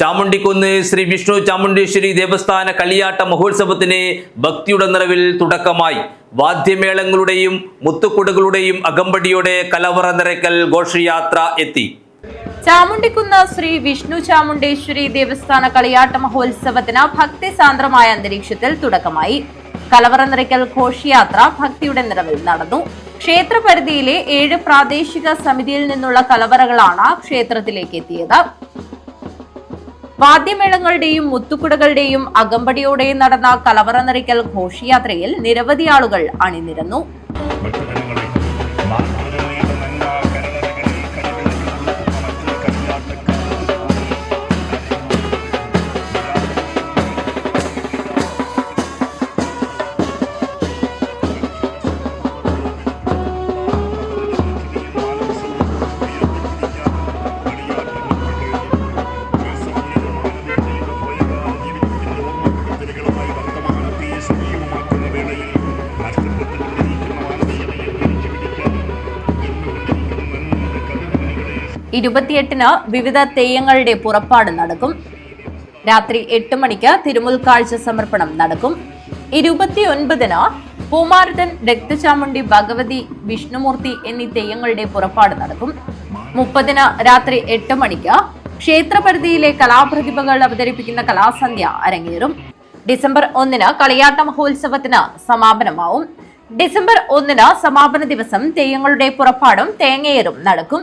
ചാമുണ്ടിക്കുന്ന് ശ്രീ വിഷ്ണു ചാമുണ്ടേശ്വരി ദേവസ്ഥാന കളിയാട്ട മഹോത്സവത്തിന് ഭക്തിയുടെ നിറവിൽ തുടക്കമായി. വാദ്യമേളങ്ങളുടെയും മുത്തുക്കുടകളുടെയും അകമ്പടിയോടെ കലവറ നിറയ്ക്കൽ ഘോഷയാത്ര എത്തി. ചാമുണ്ടിക്കുന്ന് ശ്രീ വിഷ്ണു ചാമുണ്ടേശ്വരി ദേവസ്ഥാന കളിയാട്ട മഹോത്സവത്തിന് ഭക്തിസാന്ദ്രമായ അന്തരീക്ഷത്തിൽ തുടക്കമായി. കലവറ നിറയ്ക്കൽ ഘോഷയാത്ര ഭക്തിയുടെ നിറവിൽ നടന്നു. ക്ഷേത്രപരിധിയിലെ ഏഴ് പ്രാദേശിക സമിതിയിൽ നിന്നുള്ള കലവറകളാണ് ക്ഷേത്രത്തിലേക്ക് എത്തിയത്. വാദ്യമേളങ്ങളുടെയും മുത്തുക്കുടകളുടെയും അകമ്പടിയോടെയും നടന്ന കലവറ നിറയ്ക്കൽ ഘോഷയാത്രയിൽ നിരവധി ആളുകൾ അണിനിരന്നു. ഇരുപത്തിയെട്ടിന് വിവിധ തെയ്യങ്ങളുടെ പുറപ്പാട് നടക്കും. രാത്രി എട്ട് മണിക്ക് തിരുമുൽക്കാഴ്ച സമർപ്പണം നടക്കും. ഇരുപത്തിയൊൻപതിന് പൂമാരുതൻ രക്തചാമുണ്ടി ഭഗവതി വിഷ്ണുമൂർത്തി എന്നീ തെയ്യങ്ങളുടെ പുറപ്പാട് നടക്കും. മുപ്പതിന് രാത്രി എട്ട് മണിക്ക് ക്ഷേത്രപരിധിയിലെ കലാപ്രതിഭകൾ അവതരിപ്പിക്കുന്ന കലാസന്ധ്യ അരങ്ങേറും. ഡിസംബർ ഒന്നിന് കളിയാട്ട മഹോത്സവത്തിന് സമാപനമാവും. ഡിസംബർ ഒന്നിന് സമാപന ദിവസം തെയ്യങ്ങളുടെ പുറപ്പാടും തേങ്ങയേറും നടക്കും.